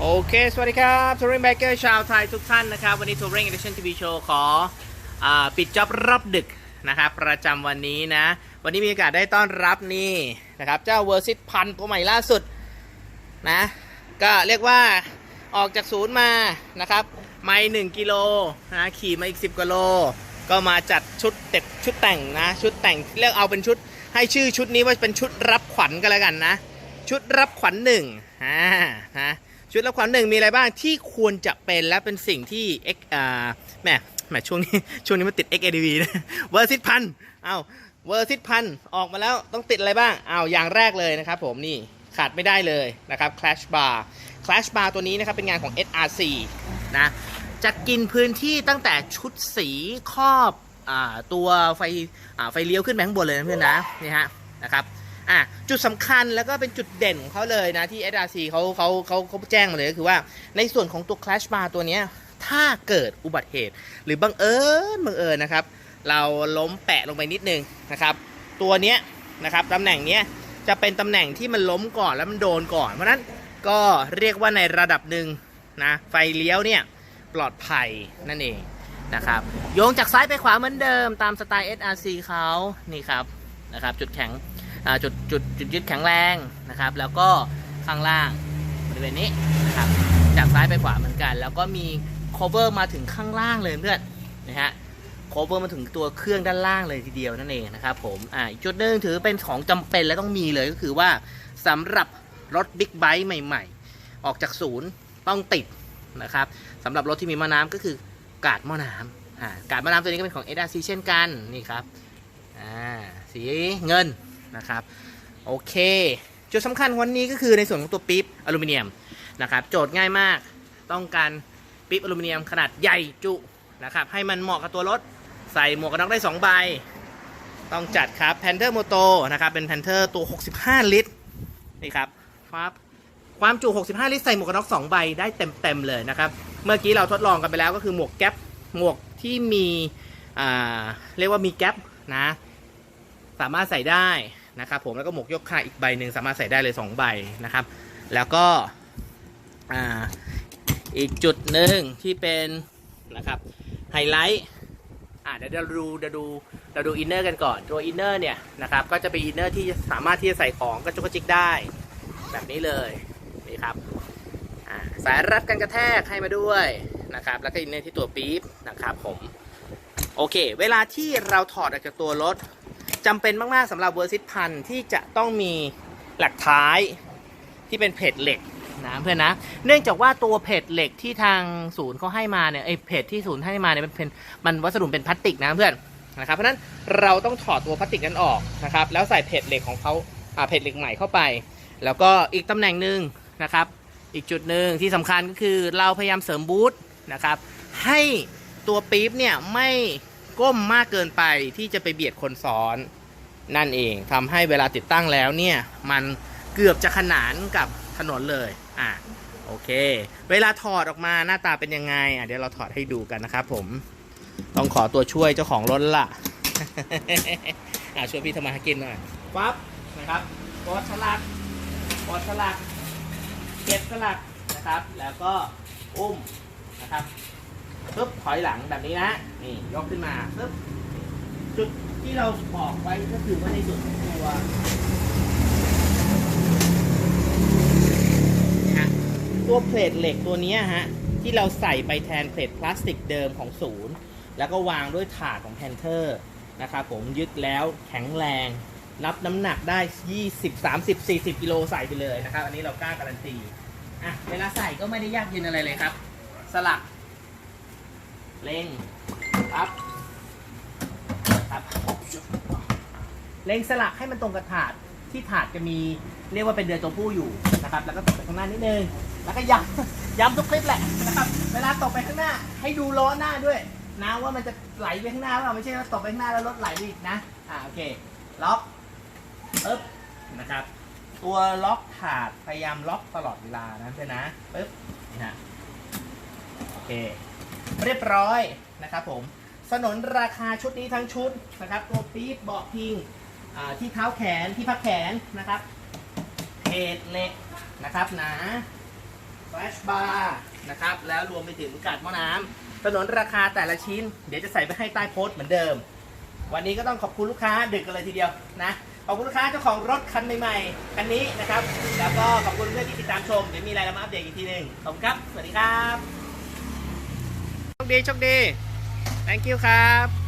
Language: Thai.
โอเค สวัสดีครับทัวริงแบเกอร์ชาวไทยทุกท่านนะครับ วันนี้ทัวริงเอเดชั่นทีวีโชว์ขออปิดจ็อบรอบดึกนะครับ ประจำวันนี้นะ วันนี้มีโอกาสได้ต้อนรับนี่นะครับ เจ้าเวอร์ซิตพันตัวใหม่ล่าสุดนะ ก็เรียกว่าออกจากศูนย์มานะครับไม่หนึ่งกิโลนะขี่มาอีก 10กิโล ก็มาจัดชุดเด็ดชุดแต่งนะ ชุดแต่งเรียกเอาเป็นชุดให้ชื่อชุดนี้ว่าเป็นชุดรับขวัญกันแล้วกันนะ ชุดรับขวัญหนึ่งอ่านะ ชุดรับขวัญหนึ่งมีอะไรบ้างที่ควรจะเป็นและเป็นสิ่งที่ X อ่าแหมแหมช่วงนี้ช่วงนี้มันติด XADV นะเวอร์ซิตพันเอาเวอร์ซิตพันออกมาแล้วต้องติดอะไรบ้างเอาอย่างแรกเลยนะครับผมนี่ขาดไม่ได้เลยนะครับ Clash Bar Clash Bar ตัวนี้นะครับเป็นงานของ SRC นะจะกินพื้นที่ตั้งแต่ชุดสีครอบอาตัวไฟอ่าไฟเลี้ยวขึ้นไปข้างบนเลยนะเพื่อนนะนี่ฮะนะครับ อะจุดสำคัญแล้วก็เป็นจุดเด่นของเขาเลยนะที่ SRC เขาเขาเขาเขาแจ้งมาเลยก็คือว่าในส่วนของตัว Clash Bar ตัวเนี้ยถ้าเกิดอุบัติเหตุ หรือบังเอิญบังเอิญนะครับ เราล้มแปะลงไปนิดนึงนะครับ ตัวเนี้ยนะครับตำแหน่งเนี้ยจะเป็นตำแหน่งที่มันล้มก่อนแล้วมันโดนก่อน เพราะนั้นก็เรียกว่าในระดับหนึ่งนะไฟเลี้ยวเนี่ยปลอดภัยนั่นเองนะครับโยงจากซ้ายไปขวาเหมือนเดิมตามสไตล์ SRC เขานี่ครับนะครับจุดแข็ง จุดจุดจุดยึดแข็งแรงนะครับ แล้วก็ข้างล่างบริเวณนี้นะครับจากซ้ายไปขวาเหมือนกัน แล้วก็มี cover มาถึงข้างล่างเลยเพื่อนนะฮะ cover มาถึงตัวเครื่องด้านล่างเลยทีเดียวนั่นเองนะครับผมอ่าอีกจุดหนึ่งถือเป็นของจำเป็นและต้องมีเลยก็คือว่าสำหรับรถบิ๊กไบค์ใหม่ ๆ ออกจากศูนย์ต้องติดนะครับสำหรับรถที่มีม้อน้ำก็คือกาดหม้อน้ำอ่ากาดหม้อน้ำตัวนี้ก็เป็นของ SRC เช่นกันนี่ครับอ่าสีเงิน นะครับโอเคจุดสำคัญวันนี้ก็คือในส่วนของตัวปี๊บอลูมิเนียมนะครับโจทย์ง่ายมากต้องการปี๊บอลูมิเนียมขนาดใหญ่จุนะครับให้มันเหมาะกับตัวรถใส่หมวกกันน็อกได้ 2 ใบ ต้องจัดครับ Panther Moto นะครับเป็น Panther ตัว 65 ลิตรนี่ครับครับความจุ 65 ลิตรใส่หมวกกันน็อก2ใบได้เต็มๆเลยนะครับเมื่อกี้เราทดลองกันไปแล้วก็คือหมวกแก๊ปหมวกที่มีเรียกว่ามีแก๊ปนะสามารถใส่ได้ นะครับผมแล้วก็หมวกยกขาอีกใบหนึ่งสามารถใส่ได้เลย 2 ใบนะครับ แล้วก็อ่าอีกจุดหนึ่งที่เป็นนะครับไฮไลท์อ่าเดี๋ยวเราดูเดี๋ยวดูเราดูอินเนอร์กันก่อนตัวอินเนอร์เนี่ยนะครับก็จะเป็นอินเนอร์ที่สามารถที่จะใส่ของกระจุกกระจิกได้แบบนี้เลยนี่ครับสายรัดกันกระแทกให้มาด้วยนะครับ แล้วก็อินเนอร์ที่ตัวปี๊บนะครับผมโอเค เวลาที่เราถอดออกจากตัวรถ จำเป็นมาก ๆสำหรับเวอร์ซิตพันที่จะต้องมีหลักท้ายที่เป็นเพจเหล็กนะเพื่อนนะ เนื่องจากว่าตัวเพจเหล็กที่ทางศูนย์เขาให้มาเนี่ยไอเพจที่ศูนย์ให้มาเนี่ยมันเป็นมันวัสดุเป็นพลาสติกนะเพื่อนนะครับเพราะนั้นเราต้องถอดตัวพลาสติกนั้นออกนะครับแล้วใส่เพจเหล็กของเขาอ่าเพจเหล็กใหม่เข้าไป แล้วก็อีกตำแหน่งหนึ่งนะครับ อีกจุดหนึ่งที่สำคัญก็คือเราพยายามเสริมบูทนะครับให้ตัวปี๊บเนี่ยไม่ ก้มมากเกินไปที่จะไปเบียดคนซ้อน นั่นเองทำให้เวลาติดตั้งแล้วเนี่ยมันเกือบจะขนานกับถนนเลยอะโอเค เวลาถอดออกมาหน้าตาเป็นยังไงอะเดี๋ยวเราถอดให้ดูกันนะครับผม ต้องขอตัวช่วยเจ้าของรถละอะช่วยพี่ทำมาหากินหน่อยปั๊บนะครับกดสลักกดสลักเก็บสลักนะครับ แล้วก็อุ้มนะครับ ปึ๊บถอยหลังแบบนี้นะนี่ยกขึ้นมาปึ๊บจุดที่เราบอกไว้ก็คือว่าในส่วนของตัวนะฮะตัวเพลทเหล็กตัวนี้ฮะที่เราใส่ไปแทนเพลทพลาสติกเดิมของศูนย์ แล้วก็วางด้วยถาดของแพนเทอร์นะครับผมยึดแล้วแข็งแรง รับน้ำหนักได้ 20 30 40 กิโลใส่ไปเลยนะครับ อันนี้เรากล้าการันตีอะเวลาใส่ก็ไม่ได้ยากเย็นอะไรเลยครับ สลัก เล็งครับครับเล็งสลักให้มันตรงกับถาดที่ถาดจะมีเรียกว่าเป็นเดือนตัวผู้อยู่นะครับ แล้วก็ตกไปข้างหน้านิดนึงแล้วก็ย้ำย้ำทุกคลิปแหละนะครับ เวลาตกไปข้างหน้า ให้ดูล้อหน้าด้วยนะว่ามันจะไหลไปข้างหน้าเปล่าไม่ใช่ว่าตกไปข้างหน้าแล้วรถไหลไปอีกนะอ่าโอเคล็อกปึ๊บนะครับ ตัวล็อกถาดพยายามล็อกตลอดเวลานะเพื่อนนะปึ๊บนี่ฮะโอเค เรียบร้อยนะครับผมสนนราคาชุดนี้ทั้งชุดนะครับ ตัวปี๊บเบาะพิงที่เท้าแขนที่พักแขนนะครับเพจเหล็กนะครับหนา flash bar นะครับแล้วรวมไปถึงกาดหม้อน้ำถนนราคาแต่ละชิ้น เดี๋ยวจะใส่ไปให้ใต้โพสต์เหมือนเดิม วันนี้ก็ต้องขอบคุณลูกค้าดึกกันเลยทีเดียวนะขอบคุณลูกค้าเจ้าของรถคันใหม่ๆคันนี้นะครับ แล้วก็ขอบคุณเพื่อนที่ติดตามชมเดี๋ยวมีอะไรเรามาอัปเดตอีกทีหนึ่งขอบคุณครับ สวัสดีครับ คดีโชคดี thank you ครับ